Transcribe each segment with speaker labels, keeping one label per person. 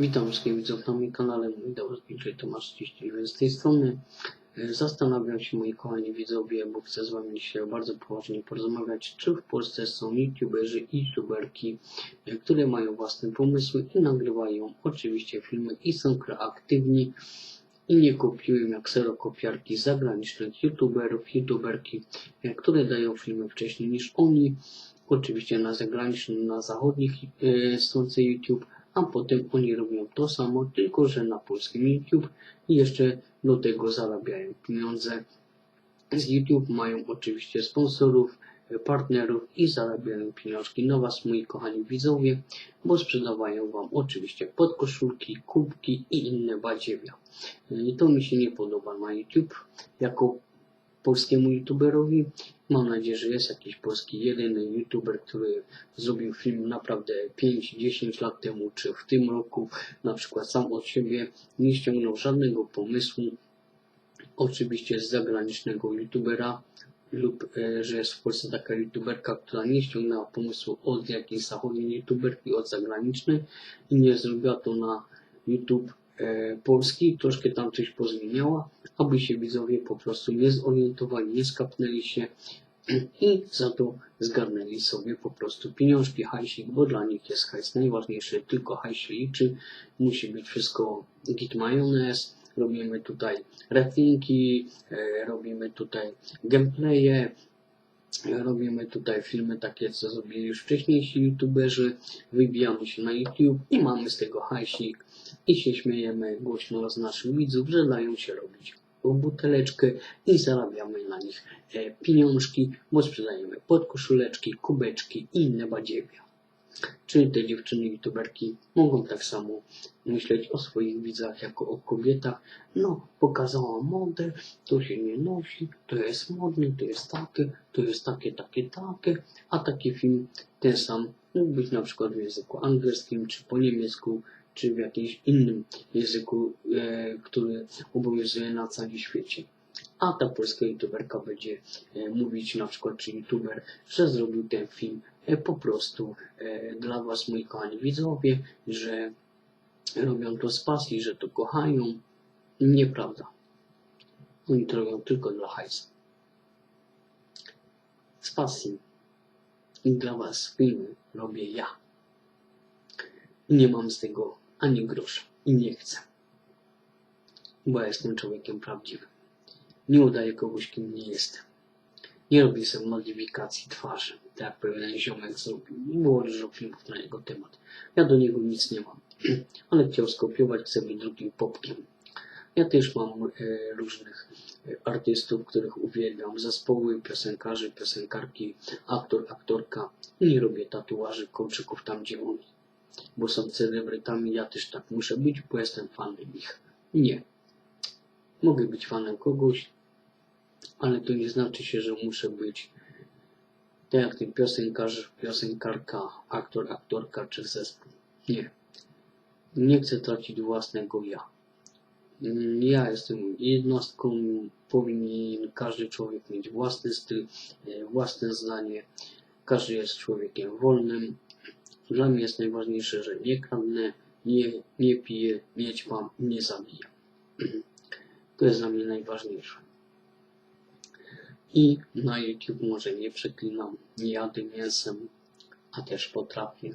Speaker 1: Witam wszystkich widzów na moim kanale. Mój dobry Tomasz 39 z tej strony. E, Zastanawiam się, moi kochani widzowie, bo chcę z Wami dzisiaj bardzo poważnie porozmawiać, czy w Polsce są youtuberzy i youtuberki, e, które mają własne pomysły i nagrywają oczywiście filmy i są kreatywni i nie kopiują jak serokopiarki zagranicznych youtuberów, youtuberki, e, które dają filmy wcześniej niż oni, oczywiście na zagranicznym, na zachodnich e, stronce YouTube, a potem oni robią to samo, tylko że na polskim YouTube i jeszcze do tego zarabiają pieniądze. Z YouTube mają oczywiście sponsorów, e, partnerów i zarabiają pieniążki na Was, moi kochani widzowie, bo sprzedawają Wam oczywiście podkoszulki, kubki i inne badziewia. E, I to mi się nie podoba na YouTube jako polskiemu youtuberowi. Mam nadzieję, że jest jakiś polski jedyny youtuber, który zrobił film naprawdę 5-10 lat temu, czy w tym roku, na przykład sam od siebie, nie ściągnął żadnego pomysłu, oczywiście z zagranicznego youtubera, lub e, że jest w Polsce taka youtuberka, która nie ściągnęła pomysłu od jakiejś zachodniej youtuberki, od zagranicznej i nie zrobiła to na YouTube polski, troszkę tam coś pozmieniała, aby się widzowie po prostu nie zorientowali, nie skapnęli się i za to zgarnęli sobie po prostu pieniążki, hajsik, bo dla nich jest hajs najważniejszy, tylko hajs się liczy, musi być wszystko git majonez, robimy tutaj rethinki, e, robimy tutaj gameplaye, e, robimy tutaj filmy takie, co zrobili już wcześniejsi youtuberzy, wybijamy się na YouTube i mamy z tego hajsik i się śmiejemy głośno z naszych widzów, że dają się robić buteleczkę i zarabiamy na nich e, pieniążki, bo sprzedajemy podkoszuleczki, kubeczki i inne badziewia. Czy te dziewczyny youtuberki mogą tak samo myśleć o swoich widzach jako o kobietach? No, pokazała modę, to się nie nosi, to jest modne, to jest takie, to jest takie, takie, takie, a taki film ten sam mógł być na przykład w języku angielskim, czy po niemiecku, czy w jakimś innym języku, e, który obowiązuje na całym świecie. A ta polska youtuberka będzie e, mówić na przykład, czy youtuber, że zrobił ten film po prostu e, dla Was, moi kochani widzowie, że robią to z pasji, że to kochają. Nieprawda. Oni to robią tylko dla hajsu. Z pasji. I dla Was filmy robię ja. Nie mam z tego ani grosza. I nie chcę. Bo ja jestem człowiekiem prawdziwym. Nie udaję kogoś, kim nie jestem. Nie robię sobie modyfikacji twarzy, tak jak pewien ziomek zrobił. Było dużo filmów na jego temat. Ja do niego nic nie mam. Ale chciał skopiować, być drugim popkiem. Ja też mam e, różnych e, artystów, których uwielbiam, zespoły, piosenkarzy, piosenkarki, aktor, aktorka. I nie robię tatuaży, kolczyków tam, gdzie oni. Bo są celebrytami, ja też tak muszę być, bo jestem fanem ich. Nie. Mogę być fanem kogoś, ale to nie znaczy się, że muszę być tak jak ten piosenkarz, piosenkarka, aktor, aktorka czy zespół. Nie. Nie chcę tracić własnego ja. Ja jestem jednostką, powinien każdy człowiek mieć własny styl, e, własne zdanie. Każdy jest człowiekiem wolnym. Dla mnie jest najważniejsze, że nie kradnę, nie, nie piję, nie ćpam, nie zabijam. To jest dla mnie najważniejsze. I na YouTube może nie przeklinam, nie jadę mięsem, a też potrafię.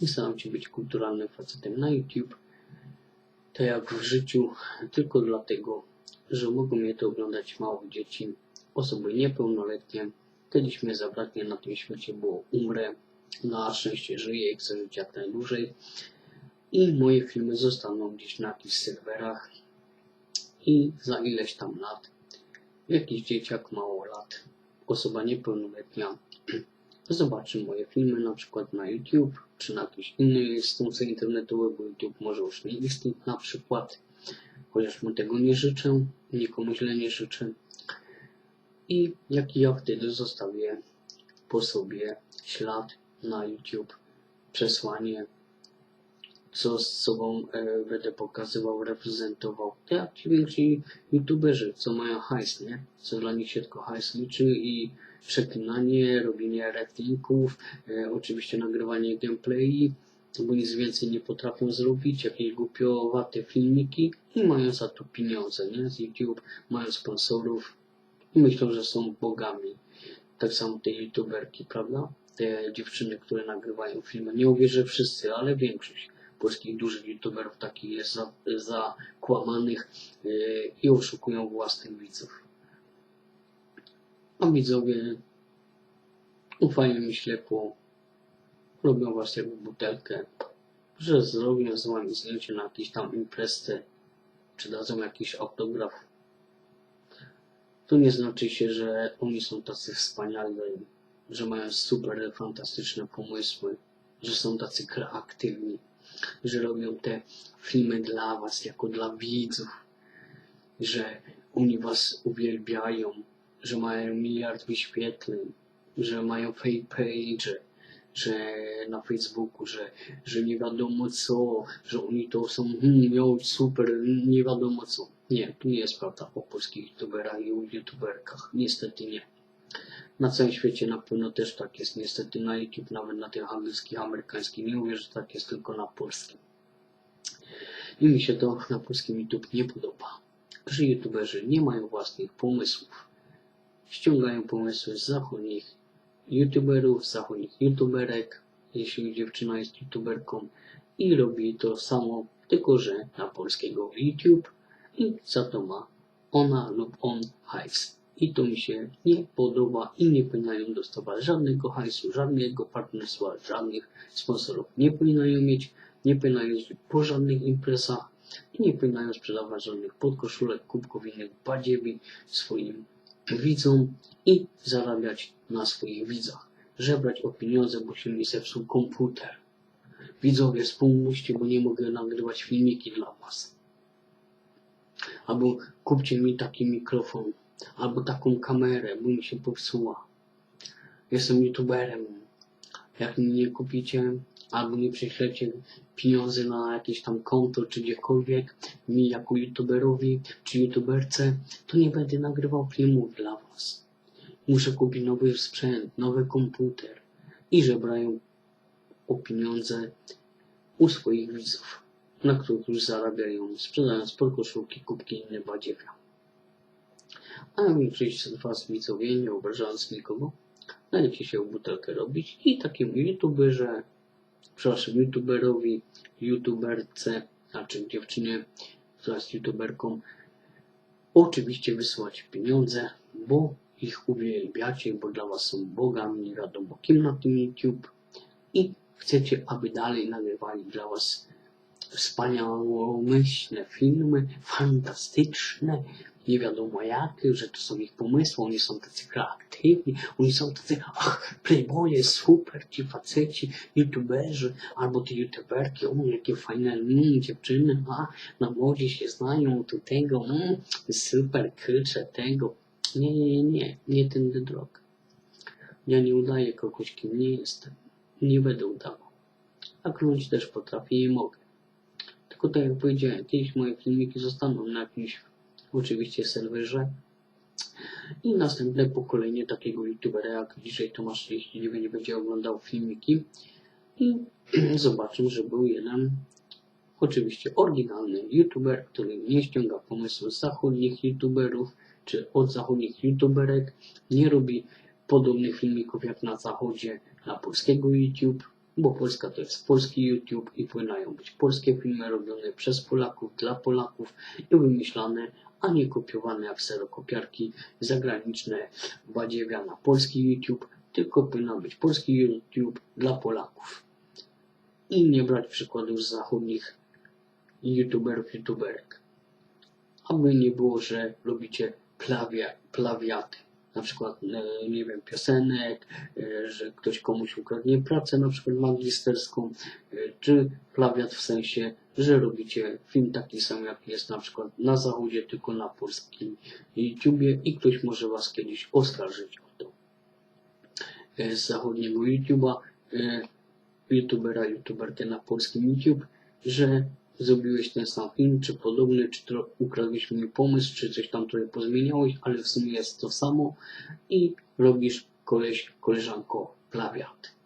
Speaker 1: I staram się być kulturalnym facetem na YouTube, tak jak w życiu, tylko dlatego, że mogą mnie to oglądać małe dzieci, osoby niepełnoletnie. Kiedyś mnie zabraknie na tym świecie, bo umrę. Na szczęście żyję i chcę żyć jak najdłużej. I moje filmy zostaną gdzieś na jakichś serwerach. I za ileś tam lat jakiś dzieciak mało lat, osoba niepełnoletnia. Zobaczy moje filmy na przykład na YouTube, czy na jakiejś innej stronce internetowej, bo YouTube może już nie istnieć na przykład, chociaż mu tego nie życzę, nikomu źle nie życzę. I jaki ja wtedy zostawię po sobie ślad na YouTube, przesłanie, co z sobą e, będę pokazywał, reprezentował. Jak ci więksi youtuberzy, co mają hajs, nie? Co dla nich się tylko hajs liczy i przeklinanie, robienie rethinków, e, oczywiście nagrywanie gameplayi, bo nic więcej nie potrafią zrobić, jakieś głupiowate filmiki i mają za to pieniądze, nie? Z YouTube mają sponsorów i myślą, że są bogami. Tak samo te youtuberki, prawda? Te dziewczyny, które nagrywają filmy. Nie że wszyscy, ale większość polskich dużych youtuberów takich jest za- zakłamanych yy, i oszukują własnych widzów. A widzowie ufają mi ślepo, robią was jak butelkę, że zrobią z wami zdjęcie na jakiejś tam imprezce, czy dadzą jakiś autograf. To nie znaczy się, że oni są tacy wspaniali, że mają super fantastyczne pomysły, że są tacy kreatywni, że robią te filmy dla was, jako dla widzów, że oni was uwielbiają, że mają miliard wyświetleń, że mają fake page, że na Facebooku, że, że nie wiadomo co, że oni to są hmm, yo, super, nie wiadomo co. Nie, tu nie jest prawda o polskich youtuberach i youtuberkach. Niestety nie. Na całym świecie na pewno też tak jest. Niestety na YouTube, nawet na tych angielskich, amerykańskich. Nie mówię, że tak jest tylko na polskim. I mi się to na polskim YouTube nie podoba. Że youtuberzy nie mają własnych pomysłów. Ściągają pomysły z zachodnich youtuberów, zachodnich youtuberek, jeśli dziewczyna jest youtuberką i robi to samo, tylko że na polskiego YouTube i za to ma ona lub on hajs. I to mi się nie podoba i nie powinnają dostawać żadnego hajsu, żadnego partnerstwa, żadnych sponsorów. Nie powinnają mieć, nie powinnają jeździć po żadnych imprezach i nie powinnają sprzedawać żadnych podkoszulek, kubków innych badziewi swoim widzom i zarabiać na swoich widzach. Żebrać o pieniądze, bo się mi zepsuł komputer. Widzowie, wspomóżcie, bo nie mogę nagrywać filmiki dla was. Albo kupcie mi taki mikrofon, albo taką kamerę, bo mi się popsuła. Jestem youtuberem. Jak mi nie kupicie, albo nie prześlecie pieniądze na jakieś tam konto, czy gdziekolwiek, mi jako youtuberowi, czy youtuberce, to nie będę nagrywał filmów dla was. Muszę kupić nowy sprzęt, nowy komputer i żebrają o pieniądze u swoich widzów, na których już zarabiają, sprzedając podkoszulki, kubki i inne badziewia. A większość z was widzowie, nie obrażając nikogo, dajcie się butelkę robić. I takiemu youtuberze, przepraszam, youtuberowi, youtuberce, znaczy dziewczynie, która jest youtuberką, oczywiście wysyłać pieniądze, bo ich uwielbiacie, bo dla was są bogami, nie wiadomo kim na tym YouTube. I chcecie, aby dalej nagrywali dla was wspaniałomyślne filmy, fantastyczne, nie wiadomo jakie, że to są ich pomysły, oni są tacy kreatywni, oni są tacy, ach, playboye, super, ci faceci, youtuberzy, albo te youtuberki, o, jakie fajne mm, dziewczyny, a, na młodzie się znają, tu tego, mm, super, kurczę, tego. Nie, nie, nie, nie, tędy droga. Ja nie udaję kogoś, kim nie jestem. Nie będę udawał. A kląć też potrafię i mogę. Tylko tak jak powiedziałem, kiedyś moje filmiki zostaną na jakimś oczywiście serwerze. I następne pokolenie takiego youtubera jak DJ Tomasz 39 będzie oglądał filmiki. I zobaczą, że był jeden oczywiście oryginalny youtuber, który nie ściąga pomysłów zachodnich youtuberów czy od zachodnich youtuberek, nie robi podobnych filmików jak na zachodzie na polskiego YouTube, bo Polska to jest polski YouTube i powinnają być polskie filmy robione przez Polaków, dla Polaków i wymyślane, a nie kopiowane jak serokopiarki zagraniczne badziewia na polski YouTube, tylko powinno być polski YouTube dla Polaków. I nie brać przykładów z zachodnich youtuberów, youtuberek. Aby nie było, że robicie plawia, plawiaty. Na przykład, e, nie wiem, piosenek, e, że ktoś komuś ukradnie pracę, na przykład magisterską, e, czy plagiat w sensie, że robicie film taki sam, jak jest na przykład na zachodzie, tylko na polskim YouTubie i ktoś może was kiedyś oskarżyć o to. E, Z zachodniego YouTube'a, e, youtubera, youtuberkę na polskim YouTube, że zrobiłeś ten sam film, czy podobny, czy ukradłeś mi pomysł, czy coś tam trochę pozmieniałeś, ale w sumie jest to samo i robisz koleś, koleżanko plagiat.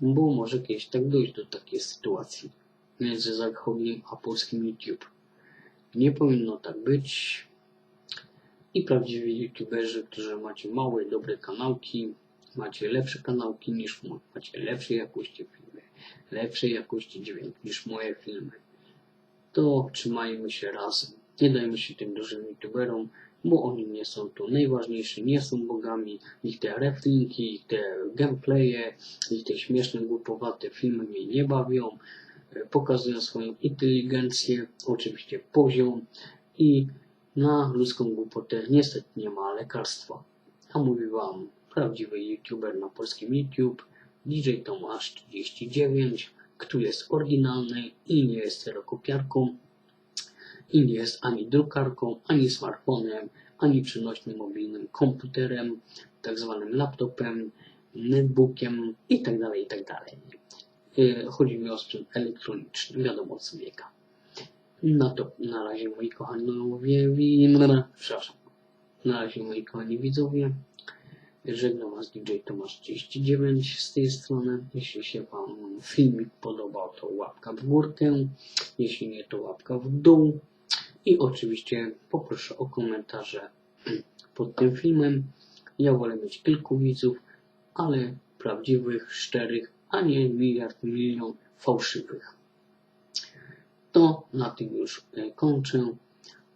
Speaker 1: bo może kiedyś tak dojść do takiej sytuacji między zachodnim a polskim YouTube. Nie powinno tak być. I prawdziwi youtuberzy, którzy macie małe, dobre kanałki, macie lepsze kanałki niż mój, macie lepszej jakości filmy, lepszej jakości dźwięk niż moje filmy, to trzymajmy się razem. Nie dajmy się tym dużym youtuberom, bo oni nie są tu najważniejsi, nie są bogami. Ich te reflinki, ich te gameplaye, ich te śmieszne, głupowate filmy mnie nie bawią. Pokazują swoją inteligencję, oczywiście poziom i na ludzką głupotę niestety nie ma lekarstwa. A mówi wam prawdziwy youtuber na polskim YouTube, DJ Tomasz 39, który jest oryginalny i nie jest serokopiarką i nie jest ani drukarką, ani smartfonem, ani przenośnym mobilnym komputerem, tak zwanym laptopem, netbookiem itd. itd. Y, Chodzi mi o sprzęt elektroniczny, wiadomo co biega. No to na razie moi kochanowie, wi- przepraszam, na razie moi kochani widzowie, żegnam was DJ Tomasz 39 z tej strony. Jeśli się wam filmik podobał, to łapka w górkę, jeśli nie, to łapka w dół. I oczywiście poproszę o komentarze pod tym filmem. Ja wolę mieć kilku widzów, ale prawdziwych, szczerych, a nie miliard, milion fałszywych. To na tym już e, kończę.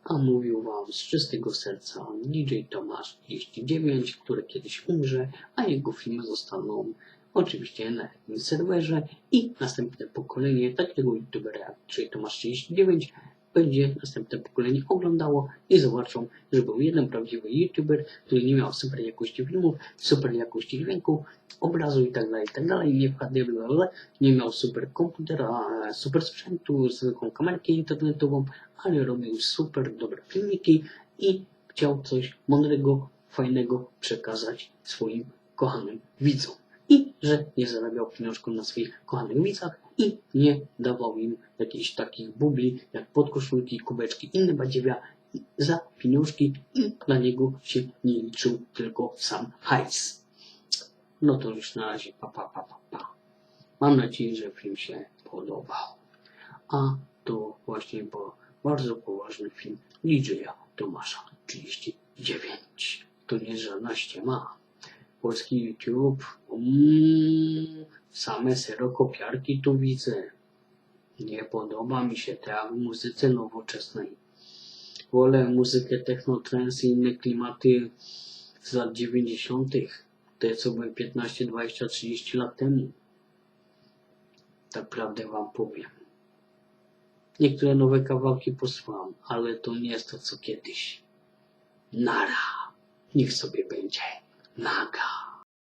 Speaker 1: A mówił Wam z czystego serca DJ Tomasz 39, który kiedyś umrze, a jego filmy zostaną oczywiście na jakimś serwerze i następne pokolenie takiego youtubera DJ Tomasz 39 będzie następne pokolenie oglądało i zobaczą, że był jeden prawdziwy youtuber, który nie miał super jakości filmów, super jakości dźwięku, obrazu i tak dalej, i tak nie bla, nie miał super komputera, super sprzętu, zwykłą kamerkę internetową, ale robił super dobre filmiki i chciał coś mądrego, fajnego przekazać swoim kochanym widzom. I że nie zarabiał pieniążków na swoich kochanych widzach i nie dawał im jakichś takich bubli jak podkoszulki, kubeczki, inne badziewia za pieniążki i dla niego się nie liczył tylko sam hajs. No to już na razie pa pa pa pa pa. Mam nadzieję, że film się podobał. A to właśnie był bardzo poważny film DJ-a Tomasza 39. To nie żadna ściema. Polski YouTube, mm, same serokopiarki tu widzę. Nie podoba mi się tak w muzyce nowoczesnej. Wolę muzykę techno, trance i inne klimaty z lat 90. Te co były 15, 20, 30 lat temu. Tak prawdę wam powiem. Niektóre nowe kawałki posłam, ale to nie jest to co kiedyś. Nara. Niech sobie będzie. 那个